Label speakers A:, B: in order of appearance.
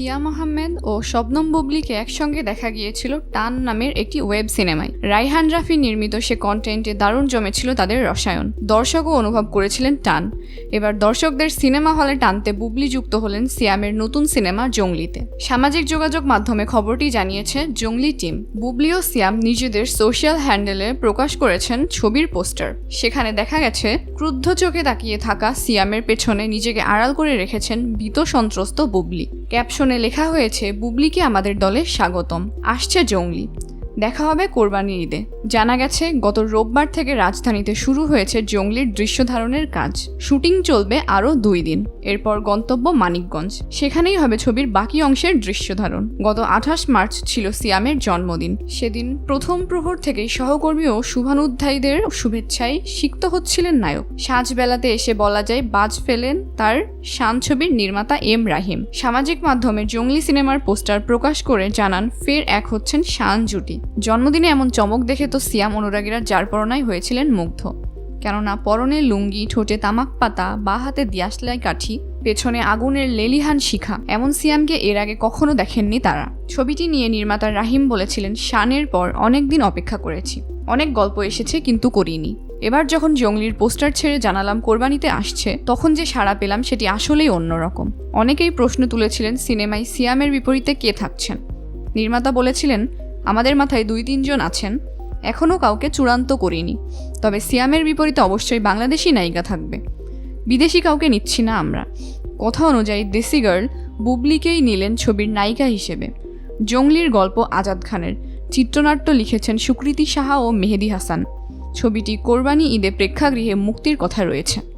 A: সিয়াম আহমেদ ও শবনম বুবলিকে একসঙ্গে দেখা গিয়েছিল টান নামের একটি ওয়েব সিনেমায়। রাইহান রাফি নির্মিত সে কন্টেন্টে দারুণ জমেছিল তাদের রসায়ন। দর্শকও অনুভব করেছিলেন টান। এবার দর্শকদের সিনেমা হলে টানতে বুবলি যুক্ত হলেন সিয়ামের নতুন সিনেমা জঙ্গলিতে। সামাজিক যোগাযোগ মাধ্যমে খবরটি জানিয়েছে জঙ্গলি টিম। বুবলি ও সিয়াম নিজেদের সোশ্যাল হ্যান্ডেলে প্রকাশ করেছেন ছবির পোস্টার। সেখানে দেখা গেছে, ক্রুদ্ধ চোখে তাকিয়ে থাকা সিয়ামের পেছনে নিজেকে আড়াল করে রেখেছেন ভীত সন্ত্রস্ত বুবলি। ক্যাপশনে লেখা হয়েছে বুবলিকে আমাদের দলে স্বাগতম। আসছে জঙ্গলি। দেখা হবে কোরবানি ঈদে। জানা গেছে, গত রোববার থেকে রাজধানীতে শুরু হয়েছে জঙ্গলির দৃশ্য ধারণের কাজ। শুটিং চলবে আরও দুই দিন। এরপর গন্তব্য মানিকগঞ্জ। সেখানেই হবে ছবির বাকি অংশের দৃশ্য ধারণ। গত আঠাশ মার্চ ছিল সিয়ামের জন্মদিন। সেদিন প্রথম প্রহর থেকেই সহকর্মী ও শুভানুধ্যায়ীদের শুভেচ্ছায় সিক্ত হচ্ছিলেন নায়ক। সাজবেলাতে এসে বলা যায়, বাজ ফেলেন তার শান ছবির নির্মাতা এম রাহিম। সামাজিক মাধ্যমে জঙ্গলি সিনেমার পোস্টার প্রকাশ করে জানান, ফের এক হচ্ছেন শান জুটি। জন্মদিনে এমন চমক দেখে তো সিয়াম অনুরাগীরা যার পরনায় হয়েছিলেন মুগ্ধ। কেননা পরনে লুঙ্গি, ঠোঁটে তামাক পাতা, বা হাতে দিয়াশলাই কাঠি, পেছনে আগুনের লেলিহান শিখা, এমন সিয়ামকে এর আগে কখনো দেখেননি তারা। ছবিটি নিয়ে নির্মাতা রাহিম বলেছিলেন, শানের পর অনেক দিন অপেক্ষা করেছি। অনেক গল্প এসেছে কিন্তু করিনি। এবার যখন জঙ্গলির পোস্টার ছেড়ে জানালাম কোরবানিতে আসছে, তখন যে সাড়া পেলাম সেটি আসলেই অন্যরকম। অনেকেই প্রশ্ন তুলেছিলেন, সিনেমায় সিয়ামের বিপরীতে কে থাকছেন? নির্মাতা বলেছিলেন আমাদের মাথায় দুই তিনজন আছেন, এখনও কাউকে চূড়ান্ত করিনি। তবে সিয়ামের বিপরীতে অবশ্যই বাংলাদেশি নায়িকা থাকবে। বিদেশি কাউকে নিচ্ছি না আমরা। কথা অনুযায়ী দেশি গার্ল বুবলিকেই নিলেন ছবির নায়িকা হিসেবে। জঙ্গলির গল্প আজাদ খানের, চিত্রনাট্য লিখেছেন সুকৃতি সাহা ও মেহেদি হাসান। ছবিটি কোরবানি ঈদে প্রেক্ষাগৃহে মুক্তির কথা রয়েছে।